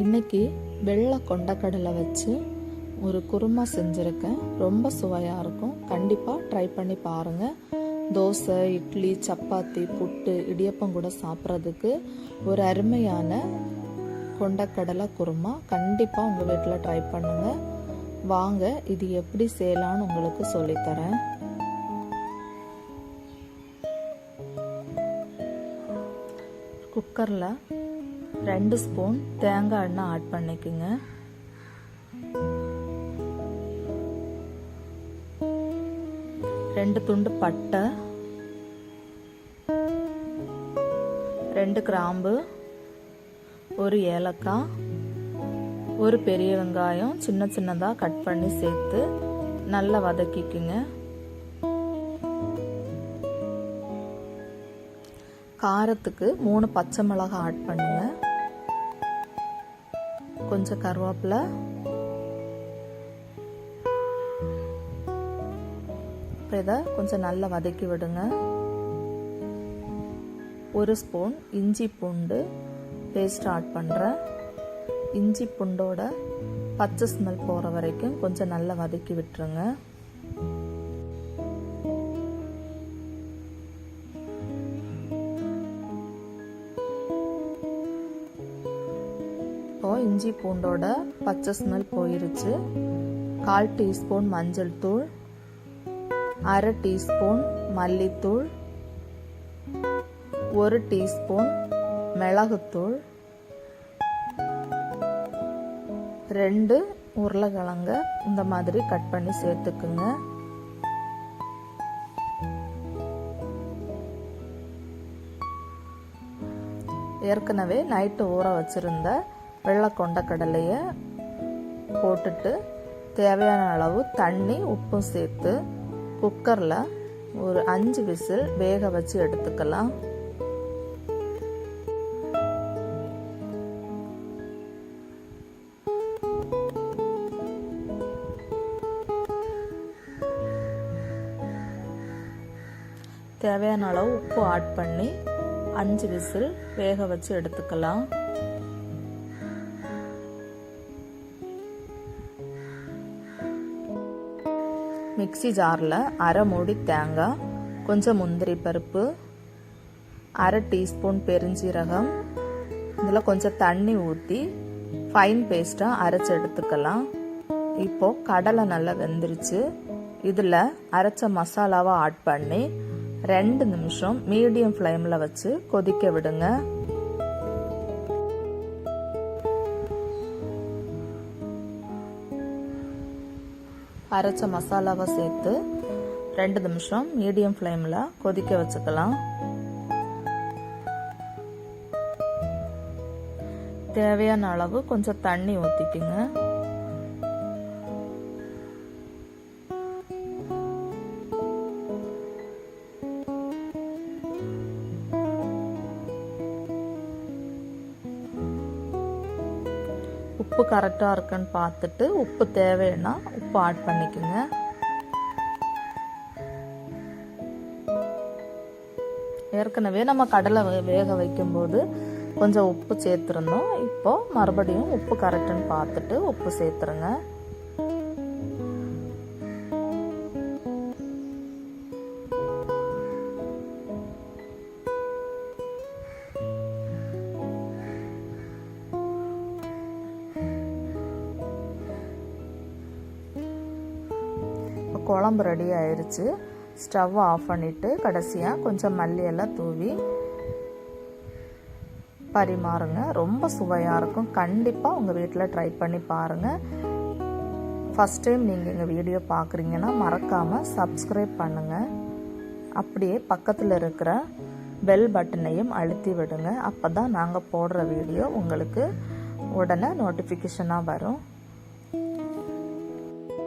இன்னைக்கு வெள்ளை கொண்டக்கடலை வச்சு ஒரு குருமா செஞ்சுருக்கேன். ரொம்ப சுவையாக இருக்கும். கண்டிப்பாக ட்ரை பண்ணி பாருங்கள் தோசை இட்லி சப்பாத்தி புட்டு இடியப்பம் கூட சாப்பிட்றதுக்கு ஒரு அருமையான கொண்டக்கடலை குருமா. கண்டிப்பாக உங்கள் வீட்டில் ட்ரை பண்ணுங்கள் வாங்க இது எப்படி செய்யலான்னு உங்களுக்கு சொல்லித்தரேன். குக்கரில் ரெண்டு ஸ்பூன் தேங்காய் எண்ணெய் ஆட் பண்ணிக்கோங்க. ரெண்டு துண்டு பட்டை. ரெண்டு கிராம்பு. ஒரு ஏலக்காய். ஒரு பெரிய வெங்காயம் சின்ன சின்னதாக கட் பண்ணி சேர்த்து நல்லா வதக்கிக்குங்க. காரத்துக்கு மூணு பச்சை மிளகாய் ஆட் பண்ணுங்க. கொஞ்சம் கருவேப்பிலை. இதை கொஞ்சம் நல்லா வதக்கி விடுங்க. ஒரு ஸ்பூன் இஞ்சி பூண்டு பேஸ்ட் ஆட் பண்ணுறேன் இஞ்சி பூண்டோட பச்சை ஸ்மெல் போகிற வரைக்கும் கொஞ்சம் நல்லா வதக்கி விட்டுருங்க. இஞ்சி பூண்டோட பச்சை ஸ்மெல் போயிருச்சு. கால் டீஸ்பூன் மஞ்சள் தூள் அரை டீஸ்பூன் மல்லித்தூள் ஒரு டீஸ்பூன் மிளகுத்தூள் ரெண்டு உருளைக்கிழங்க இந்த மாதிரி கட் பண்ணி சேர்த்துக்குங்க. ஏற்கனவே நைட்டு ஊற வச்சுருந்த வெள்ளை கொண்ட கடலையை போட்டுட்டு தேவையான அளவு தண்ணி உப்பும் சேர்த்து குக்கரில் ஒரு அஞ்சு விசில் வேக வச்சு எடுத்துக்கலாம். தேவையான அளவு உப்பு ஆட் பண்ணி அஞ்சு விசில் வேக வச்சு எடுத்துக்கலாம். மிக்சி ஜாரில் அரை மூடி தேங்காய் கொஞ்சம் முந்திரி பருப்பு அரை டீஸ்பூன் பெருஞ்சீரகம் இதில் கொஞ்சம் தண்ணி ஊற்றி ஃபைன் பேஸ்ட்டாக அரைச்சி எடுத்துக்கலாம். இப்போது கடலை நல்லா வெந்துருச்சு. இதில் அரைச்ச மசாலாவை ஆட் பண்ணி ரெண்டு நிமிஷம் மீடியம் ஃப்ளேமில் வச்சு கொதிக்க விடுங்க. அரைச்ச மசாலாவை சேர்த்து ரெண்டு நிமிஷம் மீடியம் ஃப்ளேமில் கொதிக்க வச்சுக்கலாம். தேவையான அளவு கொஞ்சம் தண்ணி ஊற்றிக்குங்க உப்பு கரெக்டாக இருக்குன்னு பார்த்துட்டு உப்பு தேவைன்னா உப்பு ஆட் பண்ணிக்கோங்க. ஏற்கனவே நம்ம கடலை வேக வைக்கும்போது கொஞ்சம் உப்பு சேர்த்துருந்தோம். இப்போ மறுபடியும் உப்பு கரெக்டுன்னு பார்த்துட்டு உப்பு சேர்த்துருங்க. குழம்பு ரெடி ஆயிடுச்சு ஸ்டவ் ஆஃப் பண்ணிவிட்டு கடைசியாக கொஞ்சம் மல்லியெல்லாம் தூவி பரிமாறுங்க. ரொம்ப சுவையாக இருக்கும். கண்டிப்பாக உங்கள் வீட்டில் ட்ரை பண்ணி பாருங்கள் ஃபஸ்ட் டைம் நீங்கள் எங்கள் வீடியோ பார்க்குறீங்கன்னா மறக்காமல் சப்ஸ்கிரைப் பண்ணுங்கள் அப்படியே பக்கத்தில் இருக்கிற பெல் பட்டனையும் அழுத்தி விடுங்க. அப்போ தான் நாங்கள் போடுற வீடியோ உங்களுக்கு உடனே நோட்டிஃபிகேஷனாக வரும்.